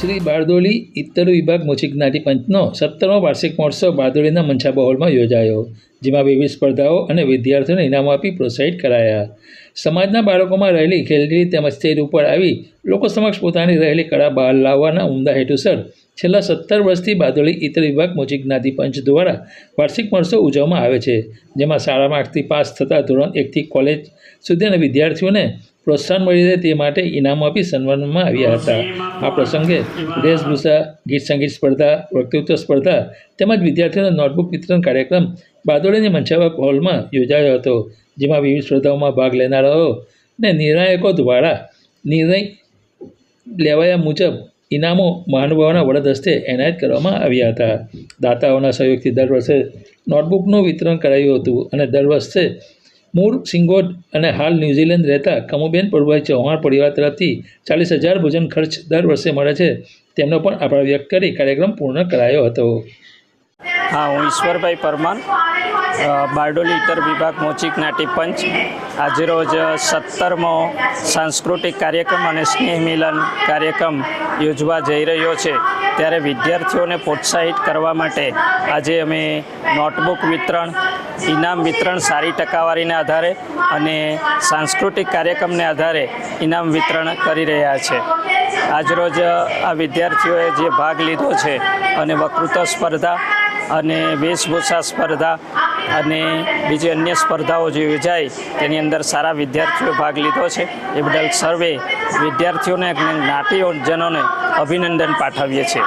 શ્રી બારડોલી ઇત્તર વિભાગ મોચી જ્ઞાતિ પંચનો સત્તરમો વાર્ષિક મહોત્સવ બારડોલીના મંછાબા હોલમાં યોજાયો. જેમાં વિવિધ સ્પર્ધાઓ અને વિદ્યાર્થીઓને ઇનામો આપી પ્રોત્સાહિત કરાયા. સમાજના બાળકોમાં રહેલી ખેલડી તેમજ સ્ટેજ ઉપર આવી લોકો સમક્ષ પોતાની રહેલી કળા બહાર લાવવાના ઉમદા હેતુસર છેલ્લા સત્તર વર્ષથી બાદોલી ઇતર વિભાગ મોચી જ્ઞાતિ પંચ દ્વારા વાર્ષિક મહોત્સવ ઉજવવામાં આવે છે, જેમાં શાળામાં આઠથી પાસ થતા ધોરણ એકથી કોલેજ સુધીના વિદ્યાર્થીઓને પ્રોત્સાહન મળી રહે તે માટે ઇનામો આપી સન્માનવામાં આવ્યા હતા. આ પ્રસંગે વેશભૂષા ગીત સંગીત સ્પર્ધા, વક્તૃત્વ સ્પર્ધા તેમજ વિદ્યાર્થીઓને નોટબુક વિતરણ કાર્યક્રમ બારડોલીની મંચાવક હોલમાં યોજાયો હતો, જેમાં વિવિધ સ્પર્ધાઓમાં ભાગ લેનારાઓ ને નિર્ણાયકો દ્વારા નિર્ણય લેવાયા મુજબ ઇનામો મહાનુભાવોના વડદ હસ્તે એનાયત કરવામાં આવ્યા હતા. દાતાઓના સહયોગથી દર વર્ષે નોટબુકનું વિતરણ કરાયું હતું અને દર વર્ષે મૂળ સિંગોડ અને હાલ ન્યૂઝીલેન્ડ રહેતા કમુબેન પ્રભુભાઈ ચૌહાણ પરિવાર તરફથી ચાલીસ હજાર ભોજન ખર્ચ દર વર્ષે મળે છે. તેમનો પણ આભાર વ્યક્ત કરી કાર્યક્રમ પૂર્ણ કરાયો હતો. હા, હું ઈશ્વરભાઈ પરમાર બારડોલી ઇતર વિભાગ મોચી નાટી પંચ. આજરોજ સત્તરમો સાંસ્કૃતિક કાર્યક્રમ અને સ્નેહ મિલન કાર્યક્રમ યોજવા જઈ રહ્યો છે. ત્યારે વિદ્યાર્થીઓને પ્રોત્સાહિત કરવા માટે આજે અમે નોટબુક વિતરણ, ઇનામ વિતરણ સારી ટકાવારીને આધારે અને સાંસ્કૃતિક કાર્યક્રમને આધારે ઇનામ વિતરણ કરી રહ્યા છે. આજરોજ આ વિદ્યાર્થીઓએ જે ભાગ લીધો છે અને વક્તૃત્વ સ્પર્ધા અને વેશભૂષા સ્પર્ધા અને બીજી અન્ય સ્પર્ધાઓ જે યોજાઈ, તેની અંદર સારા વિદ્યાર્થીઓ ભાગ લીધો છે. એ બદલ સર્વે વિદ્યાર્થીઓને અને જ્ઞાતિજનોને અભિનંદન પાઠવીએ છીએ.